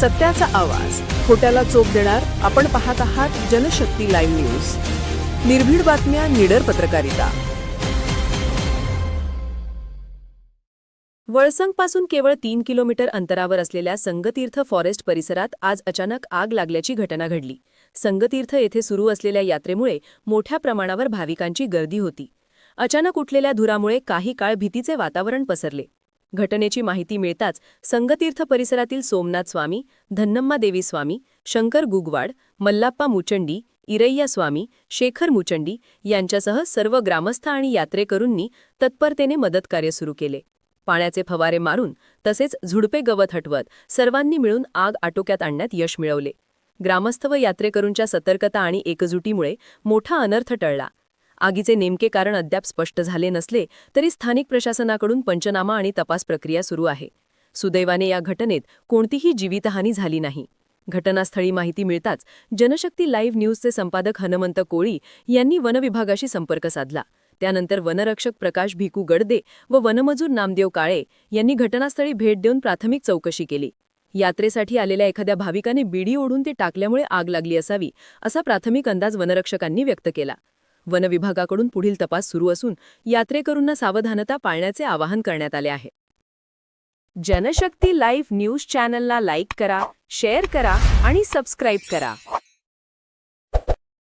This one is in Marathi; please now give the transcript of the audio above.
सत्याचा आवाज. खोट्याला चोप देणार आपण पाहत आहात जनशक्ती लाईव्ह न्यूज. निर्भीड बातम्या निडर पत्रकारिता. वळसंगपासून केवळ तीन किलोमीटर अंतरावर असलेल्या संगतीर्थ फॉरेस्ट परिसरात आज अचानक आग लागल्याची घटना घडली. संगतीर्थ येथे सुरू असलेल्या यात्रेमुळे मोठ्या प्रमाणावर भाविकांची गर्दी होती. अचानक उठलेल्या धुरामुळे काही काळ भीतीचे वातावरण पसरले. घटनेची माहिती मिळताच संगतीर्थ परिसरातील सोमनाथ स्वामी धन्नम्मा देवी स्वामी शंकर गुगवाड मल्लाप्पा मुचंडी इरैया स्वामी शेखर मुचंडी यांच्यासह सर्व ग्रामस्थ आणि यात्रेकरूंनी तत्परतेने मदतकार्य सुरू केले. पाण्याचे फवारे मारून तसेच झुडपे गवत हटवत सर्वांनी मिळून आग आटोक्यात आणण्यात यश मिळवले. ग्रामस्थ व यात्रेकरूंच्या सतर्कता आणि एकजुटीमुळे मोठा अनर्थ टळला. आगीचे नेमके कारण अद्याप स्पष्ट झाले नसले तरी स्थानिक प्रशासनाकडून पंचनामा आणि तपास प्रक्रिया सुरू आहे. सुदैवाने या घटनेत कोणतीही जीवितहानी झाली नाही. घटनास्थळी माहिती मिळताच जनशक्ती लाईव्ह न्यूजचे संपादक हनुमंत कोळी यांनी वनविभागाशी संपर्क साधला. त्यानंतर वनरक्षक प्रकाश भिकू गडदे व वनमजूर नामदेव काळे यांनी घटनास्थळी भेट देऊन प्राथमिक चौकशी केली. यात्रेसाठी आलेल्या एखाद्या भाविकाने बिडी ओढून ते टाकल्यामुळे आग लागली असावी असा प्राथमिक अंदाज वनरक्षकांनी व्यक्त केला. वनविभागाकडून पुढील तपास सुरू असून यात्रेकरूंना सावधानता पाळण्याचे आवाहन करण्यात आले आहे. जनशक्ती लाईव्ह न्यूज चॅनलला लाईक करा शेअर करा आणि सबस्क्राईब करा.